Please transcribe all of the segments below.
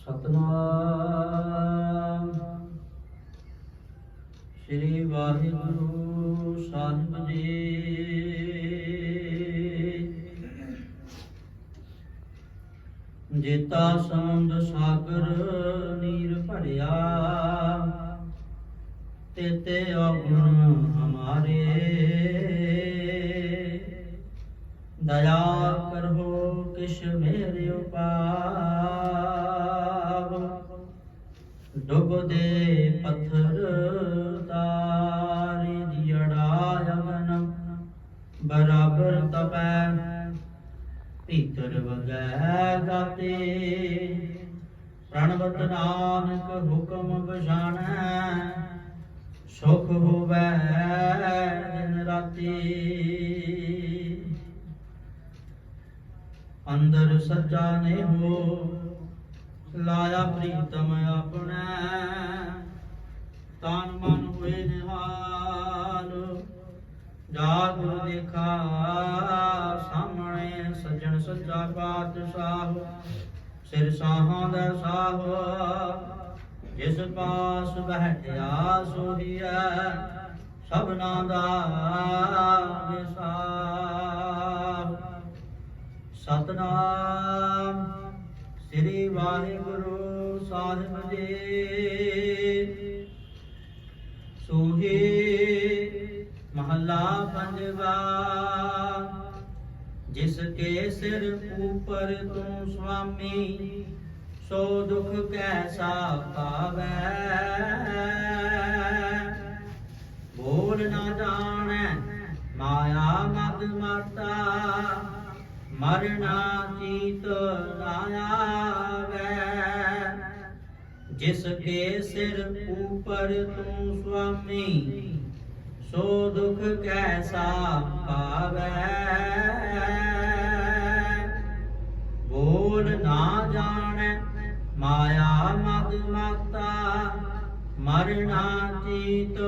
ਸਤਨਾਮ। ਸ੍ਰੀ ਵਾਹਿਗੁਰੂ ਸਾਹਿਬ ਜੀ। ਜੇਤਾ ਸਮੁੰਦ ਸਾਗਰ ਨੀਰ ਭਰਿਆ ਤੇਤੇ ਅਗੁਣ ਹਮਾਰੇ। ਦਇਆ ਕਰੋ ਕਿਛ ਮੇਰੇ ਉਪਾਵ ਡੁੱਬਦੇ ਪੱਥਰ ਤਾਰੇ ਦਿੜਾ ਅਗਨ ਬਰਾਬਰ ਤਪੈ, ਭੀਤਰ ਵਗੈ ਗਾਤੇ। ਪ੍ਰਣਵਤ ਨਾਨਕ ਹੁਕਮ ਬਜਾਣੈ ਸੁਖ ਹੋਵੈ ਦਿਨ ਰਾਤੀ। ਅੰਦਰ ਸੱਜਾ ਨੇ ਹੋ ਲਾਇਆ ਪ੍ਰੀਤਮ ਆਪਣਾ ਸੱਚਾ ਪਾਤਸ਼ਾਹ ਸਿਰ ਸਾਹਾਂ ਦਾ ਸਾਹ। ਜਿਸ ਪਾਸ ਬਹਿਟਿਆ ਸੋਹੀਐ ਸਭਨਾ ਦਾ ਵਿਸਾਰ। ਸਤਨਾਮ ਸ੍ਰੀ ਵਾਹਿਗੁਰੂ ਸਾਹਿਬ ਜੀ। ਸੋਹੇ ਮਹੱਲਾ ਪੰਜਵਾ। ਜਿਸ ਕੇ ਸਿਰ ਉਪਰ ਤੂੰ ਸੁਆਮੀ, ਸੋ ਦੁਖ ਕੈਸਾ ਪਾਵੈ? ਬੋਲ ਨਾ ਜਾਣੈ, ਮਾਇਆ ਮਦ ਮਾਤਾ ਮਰਨਾ ਚੀਤ ਨਾ ਆਵੈ। ਜਿਸ ਕੇ ਸਿਰ ਉਪਰ ਤੂੰ ਸੁਆਮੀ ਸੋ ਦੁਖ ਕੈਸਾ ਪਾਵੈ ਬੋਲ ਨਾ ਜਾਣੈ, ਮਾਇਆ ਮਦ ਮਾਤਾ, ਮਰਨਾ ਚੀਤ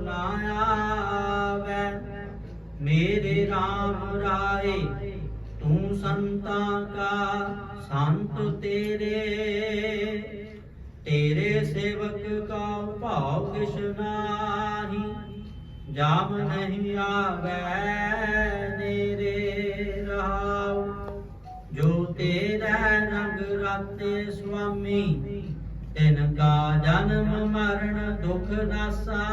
ਨਾ ਆਵੈ। ਮੇਰੇ RAM ਰਾਏ, ਤੂੰ ਸੰਤਾਂ ਕਾ ਸੰਤ ਤੇਰੇ। ਤੇਰੇ ਸੇਵਕ ਕਾ ਭਾਉ ਕਿਛ ਜਾਮ ਨਹੀਂ ਆਵੈ ਨੇਰੇ ਰਹਾਉ। ਜੋ ਤੇਰਾ ਰੰਗ ਰਾਤੇ ਸੁਆਮੀ, ਤਿਨ ਕਾ ਜਨਮ ਮਰਨ ਦੁਖ ਨਾਸਾ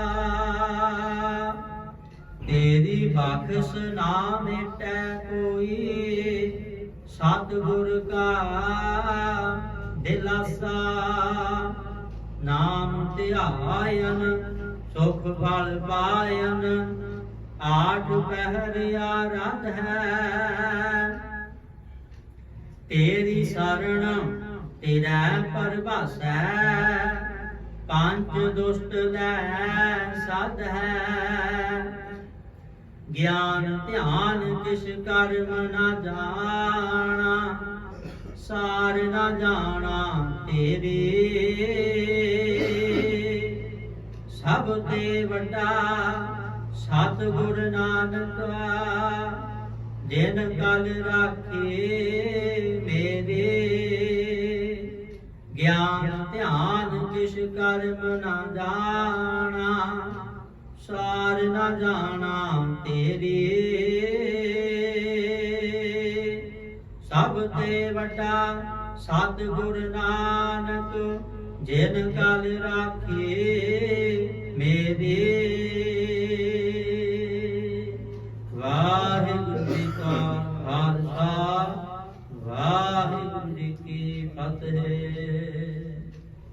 ਤੇਰੀ ਬਖਸ਼ ਨਾ ਮਿਟੈ ਕੋਈ, ਸਤਿਗੁਰ ਕਾ ਦਿਲਾਸਾ। ਨਾਮ ਧਿਆਇਨ ਸੁਖ ਫਲ ਪਾਇਨ, ਆਠ ਪਹਿਰ ਆਰਾਧ ਹੈ। ਤੇਰੀ ਸਰਣ ਤੇਰਾ ਪਰਵਾਸੈ, ਪੰਜ ਦੁਸ਼ਟ ਲੈ ਸਦ ਹੈ। ਗਿਆਨ ਧਿਆਨ ਕਿਸ ਕਰਮ ਨਾ ਜਾਣਾ, ਸਾਰ ਨਾ ਜਾਣਾ ਤੇਰੇ। ਸਭ ਤੇ ਵੱਡਾ ਸਤਿਗੁਰ ਨਾਨਕ ਜਿਨ ਕਲ ਰਾਖੇ ਮੇਰੇ, ਗਿਆਨ ਧਿਆਨ ਕਿਸ ਕਰਮ ਨਾ ਜਾਣਾ, ਸਾਰ ਨਾ ਜਾਣਾ ਤੇਰੀ। ਸਭ ਤੇ ਵੱਡਾ ਸਤਿਗੁਰ ਨਾਨਕ, ਜਿਨ ਕਲ ਰਾਖੇ ਮੇਰੀ ਵਾਹਿਗੁਰੂ ਜੀ ਕਾ ਖਾਲਸਾ ਵਾਹਿਗੁਰੂ ਜੀ ਕੀ ਫਤਿਹ।